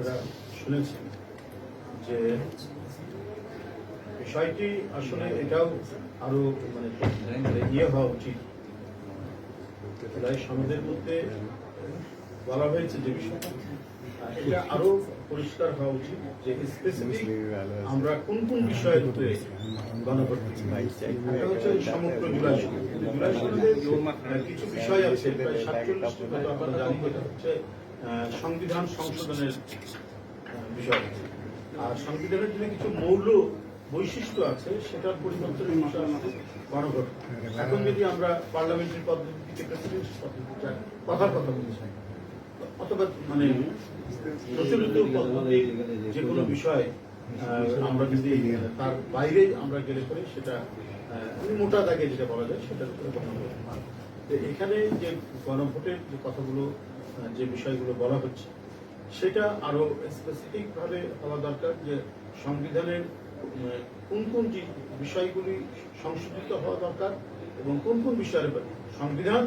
আপনারা শুনেছেন যে বিষয়টি আসলে এটাও আরও মানে মানে ইয়ে হওয়া উচিত সনদের মধ্যে বলা হয়েছে যে বিষয়টা এটা আরও পরিষ্কার হওয়া উচিত যে স্পেসিফিক আমরা কোন কোন বিষয়ের উপরে দিচ্ছি। এটা হচ্ছে সমগ্র জুলাই কিছু বিষয় আছে সাতচল্লিশটি মতো আমরা জানি যেটা হচ্ছে সংবিধান সংশোধনের বিষয়। আর সংবিধানের জন্য কিছু মৌল বৈশিষ্ট্য আছে সেটার পরিবর্তনের বিষয় আছে গণভোট। এখন যদি আমরা পার্লামেন্টারি পদ্ধতিতে প্রেসিডেন্ট পদ্ধতি চাই, কথার কথা বলছি অথবা মানে প্রচলিত যে কোনো বিষয় আমরা যদি তার বাইরে আমরা গেলে পরে সেটা মোটা দাগে যেটা বলা যায় সেটার উপরে গণভোট এখানে যে গণভোটের যে কথাগুলো যে বিষয়গুলো বলা হচ্ছে, সেটা আরও স্পেসিফিক ভাবে হওয়া দরকার যে সংবিধানের কোন কোন বিষয়গুলি সংশোধিত হওয়া দরকার এবং কোন কোন বিষয়ের ব্যাপারে। সংবিধান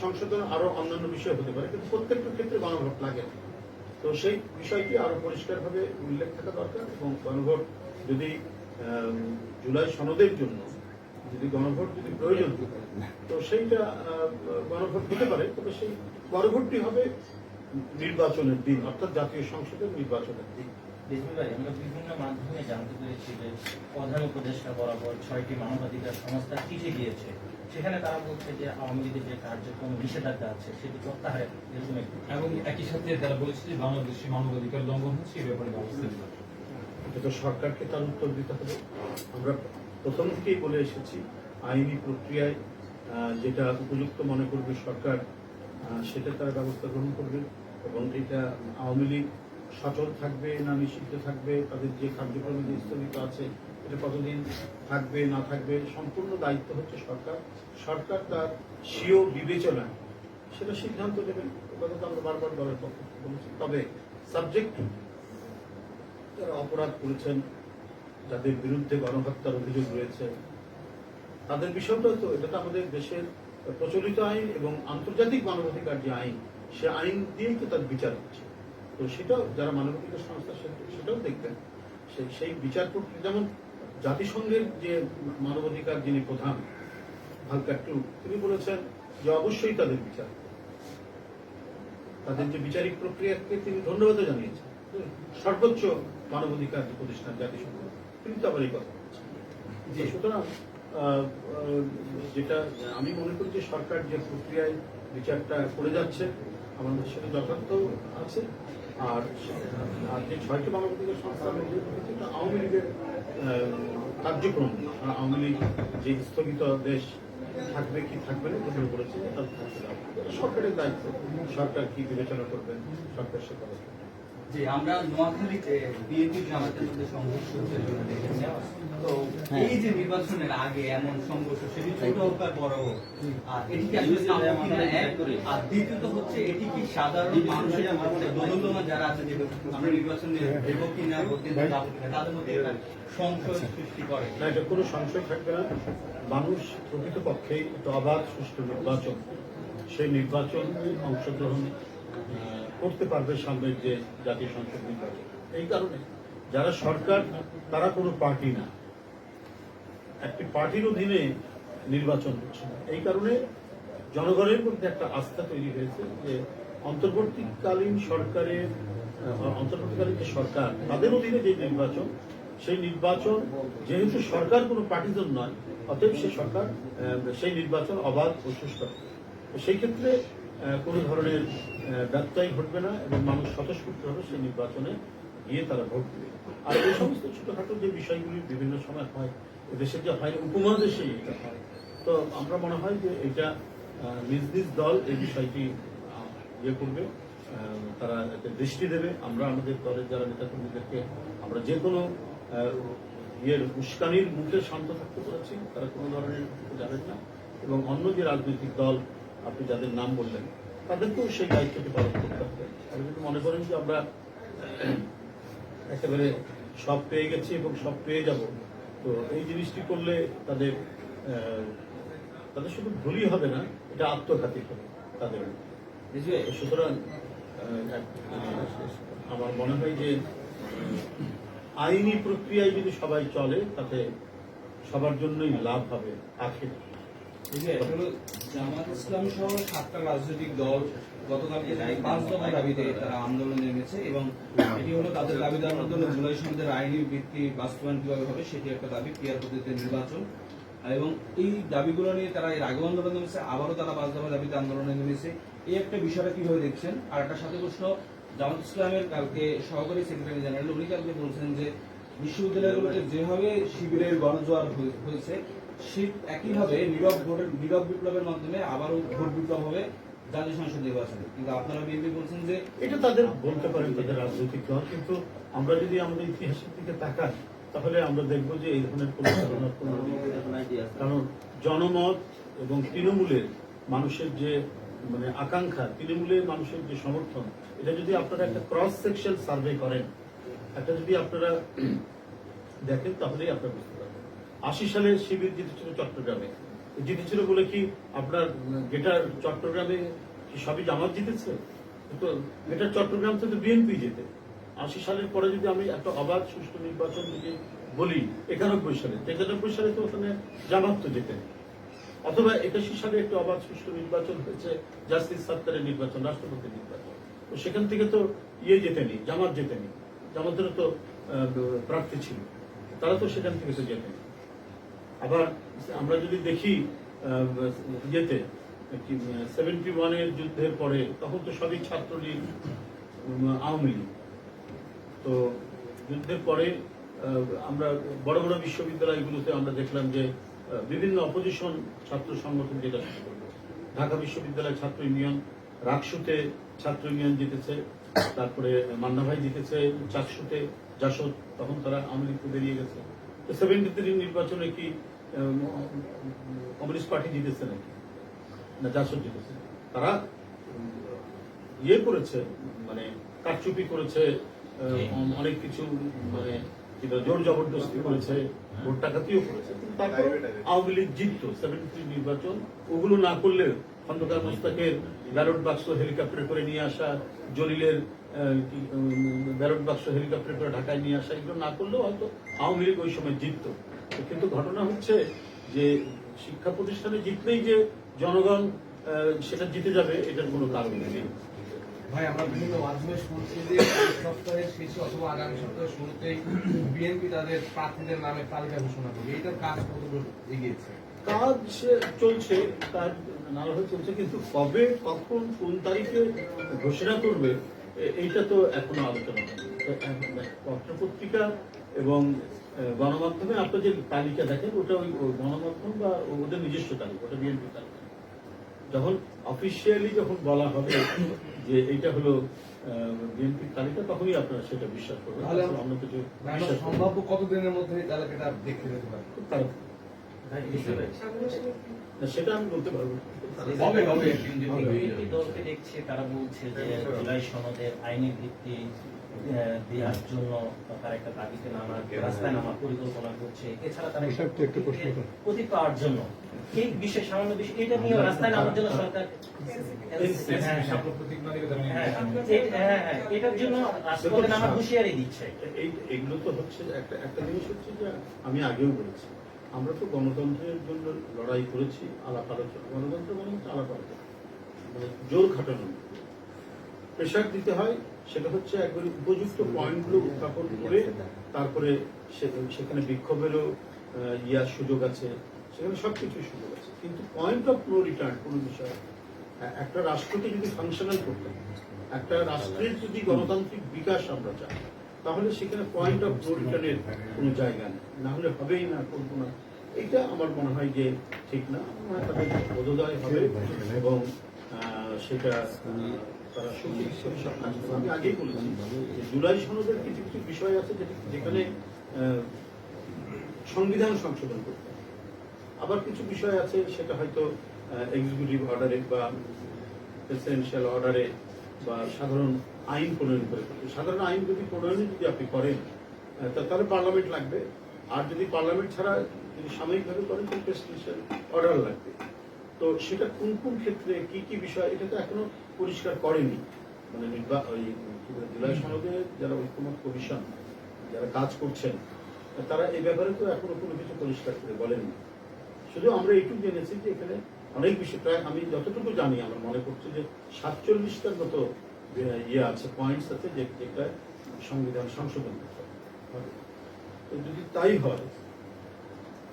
সংশোধন আরও অন্যান্য বিষয় হতে পারে, কিন্তু প্রত্যেকটা ক্ষেত্রে গণভোট লাগে না। তো সেই বিষয়টি আরও পরিষ্কারভাবে উল্লেখ থাকা দরকার এবং গণভোট যদি জুলাই সনদের জন্য যদি গণভোট যদি প্রয়োজন তো সেইটা আহ, গণভোট হতে পারে তবে সেই গণভোটটি হবে নির্বাচনের দিন অর্থাৎ জাতীয় সংসদের নির্বাচনের দিন। আমরা বিভিন্ন মাধ্যমে জানতে পেরেছি যে প্রধান উপদেষ্টা বরাবর ছয়টি মানবাধিকার সংস্থা চিঠি দিয়েছে সেখানে তারা বলছে যে আওয়ামী লীগের যে কার্যক্রম নিষেধাজ্ঞা আছে সেটি প্রত্যাহারের এরকম এবং একই সাথে তারা বলেছে যে বাংলাদেশে মানবাধিকার লঙ্ঘন হচ্ছে এই ব্যাপারে ব্যবস্থা এটা সরকারকে তার উত্তর দিতে হবে। আমরা প্রথম থেকেই বলে এসেছি, আইনি প্রক্রিয়ায় যেটা উপযুক্ত মনে করবে সরকার সেটা তারা ব্যবস্থা গ্রহণ করবে এবং এটা আওয়ামী লীগ সচল থাকবে না নিষিদ্ধ থাকবে, তাদের যে কার্যক্রম যে স্থগিত আছে এটা কতদিন থাকবে, না থাকবে, সম্পূর্ণ দায়িত্ব হচ্ছে সরকার। সরকার তার স্বীয় বিবেচনায় সেটা সিদ্ধান্ত নেবেন কথা তো আমরা বারবার দলের পক্ষ তবে সাবজেক্ট যারা অপরাধ করেছেন যাদের বিরুদ্ধে গণহত্যার অভিযোগ রয়েছে, তাদের বিষয়টা তো, এটা তো আমাদের দেশের প্রচলিত আইন এবং আন্তর্জাতিক মানবাধিকার যে আইন, সে আইন দিয়েই তো তার বিচার হচ্ছে। তো সেটাও যারা মানবাধিকার সংস্থা সেটাও দেখবেন। সেই সেই বিচার প্রক্রিয়া, যেমন জাতিসংঘের যে মানবাধিকার যিনি প্রধান হালকা টু, তিনি বলেছেন যে অবশ্যই তাদের বিচার। তাদের যে বিচারিক প্রক্রিয়াকে তিনি ধন্যবাদ জানিয়েছেন। সর্বোচ্চ মানবাধিকার প্রতিষ্ঠান জাতিসংঘ। তিনি তো আবার এই কথা বলছেন যে সুতরাং যেটা আমি মনে করি যে সরকার যে প্রক্রিয়ায় বিচারটা করে যাচ্ছে আমাদের সেটা যথার্থ আছে। আর আর যে ছয়টি মানবাধিকার সংস্থা আওয়ামী লীগের কার্যক্রম। আওয়ামী লীগ যে স্থগিত দেশ থাকবে কি থাকবে না ঘোষণা করেছে সরকারের দায়িত্ব। সরকার কি বিবেচনা করবেন? সরকার সে। যে আমরা নোয়াখালীতে বিএনপি জামাতের মধ্যে সংঘর্ষ হচ্ছে দেখেছি তো এই যে নির্বাচনের আগে এমন সংঘর্ষ সেটি ছোট হোক আর বড় হোক আর এটি কি আসলে এক? আর দ্বিতীয়ত হচ্ছে এটি কি সাধারণ মানুষের মধ্যে যারা আছে যে আমরা নির্বাচনে দেব যাব কিনা তাদের মধ্যে সংশয় সৃষ্টি করে। না এটা কোনো সংশয় থাকবে না। মানুষ প্রকৃতপক্ষে একটা অবাধ সুষ্ঠু নির্বাচন। সেই নির্বাচন অংশগ্রহণ করতে পারবে সামনের যে জাতীয় সংসদ নির্বাচন। এই কারণে যারা সরকার, তারা কোনো পার্টি না। একটি পার্টির অধীনে নির্বাচন হচ্ছে। এই কারণে জনগণের মধ্যে একটা আস্থা তৈরি হয়েছে যে অন্তর্বর্তীকালীন সরকারের অন্তর্বর্তীকালীন যে সরকার তাদের অধীনে যে নির্বাচন, সেই নির্বাচন, যেহেতু সরকার কোনো পার্টিজন নয়, অতএব সেই সরকার সেই নির্বাচন অবাধ ও সুষ্ঠু। সেই ক্ষেত্রে কোনো ধরনের ব্যত্যয় ঘটবে না এবং মানুষ স্বতঃস্ফূর্তভাবে সেই নির্বাচনে গিয়ে তারা ভোট দেবে। আর এই সমস্ত ছোটখাটো যে বিষয়গুলি বিভিন্ন সময় হয় দেশের যে হয়, উপমহাদেশে এটা হয়, তো আমরা মনে হয় যে এটা নিজ নিজ দল এই বিষয়টি ইয়ে করবে তারা এতে দৃষ্টি দেবে। আমরা আমাদের দলের যারা নেতাকর্মীদেরকে আমরা যে কোনো ইয়ের উস্কানির মুখে শান্ত থাকতে বলেছি, তারা কোনো ধরনের যাবেন না এবং অন্য যে রাজনৈতিক দল আপনি যাদের নাম বললেন তাদেরকেও সেই দায়িত্বটি পালন করতে হবে। আর যদি মনে করেন যে আমরা একেবারে সব পেয়ে গেছি এবং সব পেয়ে যাব তো এই জিনিসটি করলে তাদের তাদের শুধু ভুলই হবে না এটা আত্মঘাতী হবে তাদের। সুতরাং আমার মনে হয় যে আইনি প্রক্রিয়ায় যদি সবাই চলে তাতে সবার জন্যই লাভ হবে আখের। তারা পাঁচ দাবিতে আন্দোলনে এই একটা বিষয়টা কীভাবে দেখছেন? আর একটা সাথে প্রশ্ন, জামাত ইসলামের কালকে সহকারী সেক্রেটারি জেনারেল, উনি কালকে বলছেন যে বিশ্ববিদ্যালয়গুলোতে যেভাবে শিবিরের গণজোয়ার হয়ে- হয়েছে ঠিক একইভাবে নীরব ভোটের, নীরব বিপ্লবের মাধ্যমে আবারও ভোট বিপ্লব হবে জাতীয় সংসদ নির্বাচনে। কিন্তু আপনারা বিএনপি বলছেন যে এটা তাদের বলতে পারেন তাদের রাজনৈতিক দল কিন্তু আমরা যদি আমাদের ইতিহাসের দিকে তাকাই, তাহলে আমরা দেখব যে এই ধরনের কোনো কারণ জনমত এবং তৃণমূলের মানুষের যে মানে আকাঙ্ক্ষা, তৃণমূলের মানুষের যে সমর্থন, এটা যদি আপনারা একটা ক্রস সেকশন সার্ভে করেন, একটা যদি আপনারা দেখেন, তাহলেই আপনারা বুঝতে পারবেন। আশি সালে শিবির জিতেছিল চট্টগ্রামে। জিতেছিল বলে কি আপনার গেটার চট্টগ্রামে কি সবই জামাত জিতেছে? তো গেটার চট্টগ্রাম থেকে বিএনপি জেতে। আশি সালের পরে যদি আমি একটা অবাধ সুষ্ঠু নির্বাচন যদি বলি, একানব্বই সালে একানব্বই সালে তো ওখানে জামাত তো জেতেন। অথবা একাশি সালে একটি অবাধ সুষ্ঠু নির্বাচন হয়েছে, জাস্টিস সত্তারের নির্বাচন রাষ্ট্রপতি নির্বাচন। তো সেখান থেকে তো ইয়ে জেতেনি, জামাত জেতেনি। জামাতেরও তো প্রার্থী ছিল। তারা তো সেখান থেকে তো জেতেনি। আবার আমরা যদি দেখি ইয়েতে সেভেন্টি ওয়ানের যুদ্ধের পরে, তখন তো সবই ছাত্রলীগ আওয়ামী লীগ তো যুদ্ধের পরে আমরা বড় বড় বিশ্ববিদ্যালয়গুলোতে আমরা দেখলাম যে বিভিন্ন অপোজিশন ছাত্র সংগঠন যেটা। ঢাকা বিশ্ববিদ্যালয় ছাত্র ইউনিয়ন, রাকসুতে ছাত্র ইউনিয়ন জিতেছে, তারপরে মান্না ভাই জিতেছে, চাকসুতে জাসদ তখন তারা আওয়ামী লীগ বেরিয়ে গেছে তো সেভেন্টি থ্রি নির্বাচনে কি কমিউনিস্ট পার্টি জিতেছে নাকি? না জাসদ জিতেছে। তারা ইয়ে করেছে মানে কারচুপি করেছে অনেক কিছু মানে জোর জবরদস্তি করেছে ভোট টাকাতিও করেছে। তারপর আওয়ামী লীগ জিততো সেভেন্টি থ্রি নির্বাচন। ওগুলো না করলে খন্দকার মোস্তাকের ব্যালট বাক্স হেলিকপ্টারে করে নিয়ে আসা জলিলের ব্যালট বাক্স হেলিকপ্টারে করে ঢাকায় নিয়ে আসা এগুলো না করলেও হয়তো আওয়ামী লীগ ওই সময় জিততো। কিন্তু ঘটনা হচ্ছে যে শিক্ষা প্রতিষ্ঠানে জিতলেই যে জনগণ সেটা জিতে যাবে এটার কোনো কারণ নেই। ভাই আমরা বিভিন্ন মাধ্যমে শুনছি যে সপ্তাহের শেষে অথবা আগামী সপ্তাহের শুরুতেই বিএনপি তাদের প্রার্থীদের নামে তালিকা ঘোষণা করবে। কাজ কতদূর এগিয়েছে? কাজ চলছে নানাভাবে চলছে কিন্তু কবে কখন কোন তারিখে ঘোষণা করবে এইটা তো এখনও আলোচনা পত্রপত্রিকা এবং গণমাধ্যমে আপনার যে তালিকা দেখেন ওটা ওই গণমাধ্যম বা ওদের নিজস্ব তালিকা ওটা বিএনপি তালিকা। যখন অফিসিয়ালি যখন বলা হবে যে এইটা হলো বিএনপির তালিকা তখনই আপনারা সেটা বিশ্বাস করবেন অন্য কিছু সম্ভাব্য কতদিনের মধ্যে এই তালিকাটা দেখতে যেতে পারি খুব তাড়াতাড়ি। না, সেটা আমি বলতে পারব দেখছে তারা বলছে যে জুলাই সনদের আইনি ভিত্তি দেওয়ার জন্য তারা একটা দাবিতে নামার রাস্তায় নামার পরিকল্পনা করছে এছাড়া তারা প্রতীক পাওয়ার জন্য। এই বিষয়ে সামান্য বিষয় এটা নিয়ে রাস্তায় নামার জন্য সরকার হ্যাঁ, হ্যাঁ। সাপলা প্রতীক না দিলে তারা নিয়ে হ্যাঁ, আসবে। এই- হ্যাঁ, হ্যাঁ, এটার জন্য রাজপথে নামার হুঁশিয়ারি দিচ্ছে। এগুলো তো হচ্ছে একটা একটা জিনিস হচ্ছে যে আমি আগেও বলেছি আমরা তো গণতন্ত্রের জন্য লড়াই করেছি আলাপ আলোচনা গণতন্ত্র মানে হচ্ছে আলাপ আলোচনা। মানে জোর খাটানো। প্রেশার দিতে হয়, সেটা হচ্ছে একবারে উপযুক্ত পয়েন্টগুলো উত্থাপন করে তারপরে সেখানে বিক্ষোভেরও ইয়ার সুযোগ আছে, সেখানে সব কিছুর সুযোগ আছে। কিন্তু পয়েন্ট অফ নো রিটার্ন কোনো বিষয় একটা রাষ্ট্রকে যদি ফাংশনাল করতে একটা রাষ্ট্রের যদি গণতান্ত্রিক বিকাশ আমরা চাই, তাহলে সেখানে পয়েন্ট অফ নো রিটার্নের কোনো জায়গা নেই। না হলে হবেই না, করব না। এটা আমার মনে হয় যে ঠিক না। মনে হয় তাদের বোধোদয় হবে এবং সেটা আগেই জুলাই সনদের কিছু কিছু বিষয় আছে যেখানে সংবিধান সংশোধন করতে। আবার কিছু বিষয় আছে সেটা হয়তো এক্সিকিউটিভ অর্ডারে বা প্রেসিডেন্সিয়াল অর্ডারে বা সাধারণ আইন প্রণয়ন করে সাধারণ আইন যদি প্রণয়ন যদি আপনি করেন তাহলে পার্লামেন্ট লাগবে। আর যদি পার্লামেন্ট ছাড়া যদি সাময়িকভাবে করেন, তাহলে প্রেসিডেন্সিয়াল অর্ডার লাগবে। তো সেটা কোন কোন ক্ষেত্রে কি কি বিষয়, এটা তো এখনও পরিষ্কার করেনি। মানে ওই জুলাই যারা ঐক্যমত কমিশন, যারা কাজ করছেন, তারা এই ব্যাপারে তো এখনও কোনো কিছু পরিষ্কার করে বলেনি শুধু আমরা এইটুকু জেনেছি যে এখানে অনেক বিষয়, প্রায় আমি যতটুকু জানি, আমার মনে করছি যে সাতচল্লিশটার মতো ইয়ে আছে পয়েন্টস আছে যে যেটা সংবিধান সংশোধন করতে হবে। যদি তাই হয়,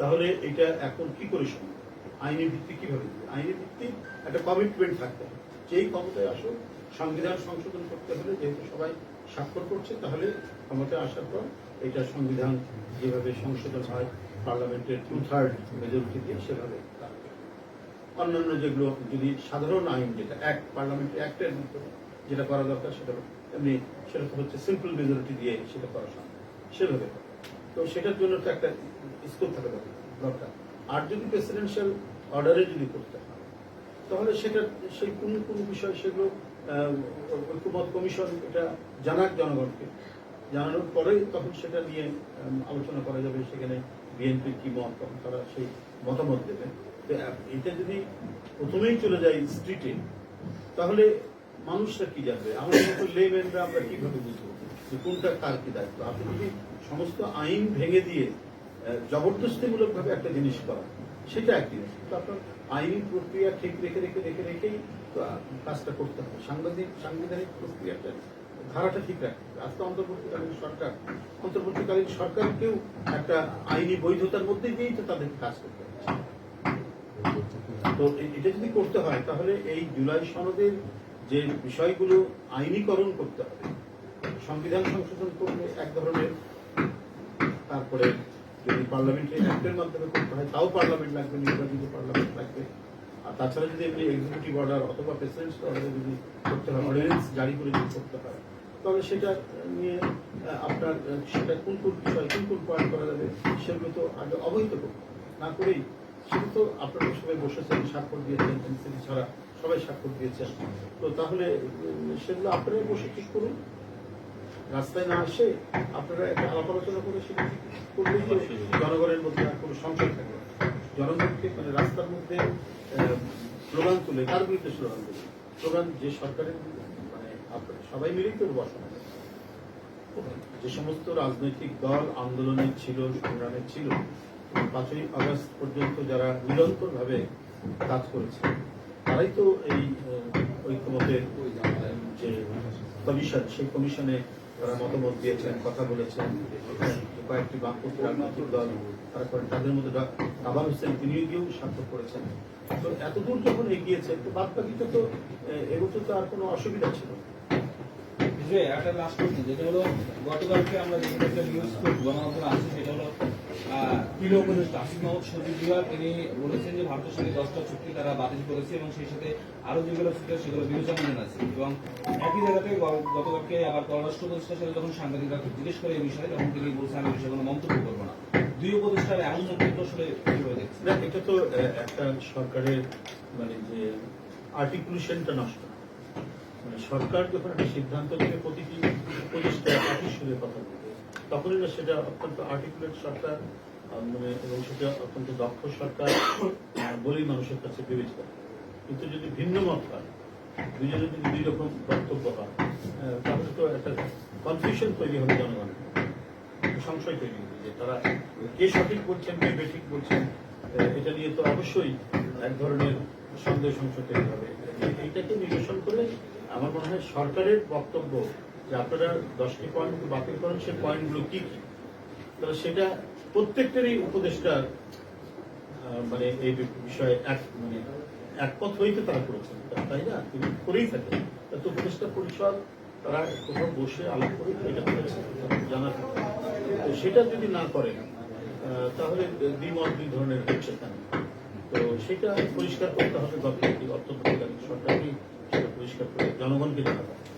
তাহলে এটা এখন কি করে সম্ভব? আইনি ভিত্তি কীভাবে? আইনি ভিত্তি একটা কমিটমেন্ট থাকতে হবে। যেই ক্ষমতায় আসুক, সংবিধান সংশোধন করতে হলে যেহেতু সবাই স্বাক্ষর করছে, তাহলে ক্ষমতায় আসার পর এটা সংবিধান যেভাবে সংশোধন হয়, পার্লামেন্টের টু থার্ড মেজরিটি দিয়ে সেভাবে অন্যান্য যেগুলো যদি সাধারণ আইন, যেটা এক পার্লামেন্টের অ্যাক্টের মাধ্যমে যেটা করা দরকার সেটা এমনি সেটা হচ্ছে সিম্পল মেজরিটি দিয়ে সেটা করা সম্ভব। সেভাবে তো সেটার জন্য তো একটা স্কোপ থাকা দরকার। দরকার আর যদি প্রেসিডেন্সিয়াল অর্ডারে যদি করতে হয় তাহলে সেটা, সেই কোন কোন বিষয় সেগুলো ঐক্যমত কমিশন এটা জানাক জনগণকে। জানানোর পরে তখন সেটা নিয়ে আলোচনা করা যাবে সেখানে বিএনপির কি মত, তখন তারা সেই মতামত দেবে। তো এটা যদি প্রথমেই চলে যায় স্ট্রিটে, তাহলে মানুষরা কি জানবে? আমাদের মতো লেম্যানরা আমরা কীভাবে বুঝব যে কোনটা কার কি দায়িত্ব? আপনি যদি সমস্ত আইন ভেঙে দিয়ে জবরদস্তিমূলক ভাবে একটা জিনিস করা সেটা এক জিনিস কিন্তু আপনার আইনি প্রক্রিয়া ঠিক রেখে রেখে রেখে রেখেই কাজটা করতে হবে। সাংবিধানিক সাংবিধানিক প্রক্রিয়াটা, ধারাটা ঠিক রাখতে আজকে অন্তর্বর্তীকালীন সরকার। অন্তর্বর্তীকালীন সরকারকেও একটা আইনি বৈধতার মধ্যে দিয়েই তো তাদেরকে কাজ করতে তো এটা যদি করতে হয়, তাহলে এই জুলাই সনদের যে বিষয়গুলো আইনীকরণ করতে হবে, সংবিধান সংশোধন করলে এক ধরনের, তারপরে যদি পার্লামেন্টারি অ্যাক্টের মাধ্যমে করতে হয়, তাও পার্লামেন্ট লাগবে, নির্বাচিত পার্লামেন্ট লাগবে। আর তাছাড়া যদি এমনি এক্সিকিউটিভ অর্ডার অথবা প্রেসিডেন্ট অর্ডারে যদি করতে হয় অর্ডিনেন্স জারি করে যদি করতে হয়, তাহলে সেটা নিয়ে আপনার সেটা কোন কোন বিষয়, কোন কোন পয়েন্ট করা যাবে, সেগুলো তো আগে অবহিত করতে না করেই সেটা তো আপনারা সবাই বসেছেন স্বাক্ষর দিয়েছেন, এনসিপি ছাড়া সবাই স্বাক্ষর দিয়েছেন। তো তাহলে সেগুলো আপনারাই বসে ঠিক করুন। রাস্তায় না আসে আপনারা একটা আলাপ আলোচনা করে সেটা জনগণের মধ্যে আর কোনো সংশয় থাকবে না। জনগণকে মানে রাস্তার মধ্যে স্লোগান তুলে কার বিরুদ্ধে স্লোগান তুলে স্লোগান যে সরকারের মানে আপনারা সবাই মিলেই তো বসানো যে সমস্ত রাজনৈতিক দল আন্দোলনে ছিল, সংগ্রামে ছিল পাঁচই আগস্ট পর্যন্ত যারা নিরন্তর ভাবে কাজ করেছে, তারাই তো এই ঐক্যমতের কমিশন সেই কমিশনে তারা মতামত দিয়েছেন কথা বলেছেন কয়েকটি বামপন্থী রাজনৈতিক দল, তারপরে তাদের মধ্যে আবার হোসেন, তিনিও গিয়েও সার্থক করেছেন। তো এতদূর যখন এগিয়েছে, তো বাদ বাকিতে তো এবছর তো আর কোনো অসুবিধা ছিল একটা লাস্ট প্রশ্ন যেটা হলো, গতকালকে আমরা যেটা নিউজ গণমাধ্যমে আছে প্রিয় উপদেষ্টা আসিফ তিনি বলেছেন যে ভারতের সঙ্গে দশটা চুক্তি তারা বাতিল করেছে এবং সেই সাথে যেগুলো আছে সেগুলো বিবেচনাধীন আছে এবং একই জায়গাতে গতকালকে আবার পররাষ্ট্র উপদেষ্টার সাথে যখন সাংবাদিকরা জিজ্ঞেস করে এই বিষয়ে, তখন তিনি বলছেন, আমি বিষয়ে কোনো মন্তব্য করব না। দুই উপদেষ্টার এমন এটা তো একটা সরকারের মানে যে আর্টিকুলেশনটা নষ্ট। মানে সরকার যখন একটা সিদ্ধান্ত থেকে প্রতিটি উপদেষ্টা একই সুরে কথা বলবে তখনই না, সেটা অত্যন্ত আর্টিকুলেট সরকার মানে এবং সেটা অত্যন্ত দক্ষ সরকার বলেই মানুষের কাছে বিবেচিত। কিন্তু যদি ভিন্ন মত হয় দুজনের যদি দুই রকম বক্তব্য হয় তাহলে তো একটা কনফিউশন তৈরি হবে জনগণের একটা সংশয় তৈরি হবে যে তারা কে সঠিক বলছেন, কে বেঠিক বলছেন এটা নিয়ে তো অবশ্যই এক ধরনের সন্দেহ সংশয় তৈরি হবে। এই- এইটাকে নিরসন করে আমার মনে হয় সরকারের বক্তব্য যে আপনারা দশটি পয়েন্ট বাতিল করেন, সেই পয়েন্টগুলো কি কি? তাহলে সেটা প্রত্যেকটারই উপদেষ্টার মানে এই বিষয়ে এক মানে একমত হইতে তারা করেছেন। তাই না? তিনি করেই থাকেন। তো উপদেষ্টা পরিষদ, তারা কোথাও বসে আলাপ করে এটা জানা তো সেটা যদি না করেন তাহলে দ্বিমত দুই ধরনের হচ্ছে কেন? তো সেটা পরিষ্কার করতে হবে গভর্নমেন্ট অর্থনৈতিক সরকারকে সেটা পরিষ্কার করে জনগণকে জানাতে হবে।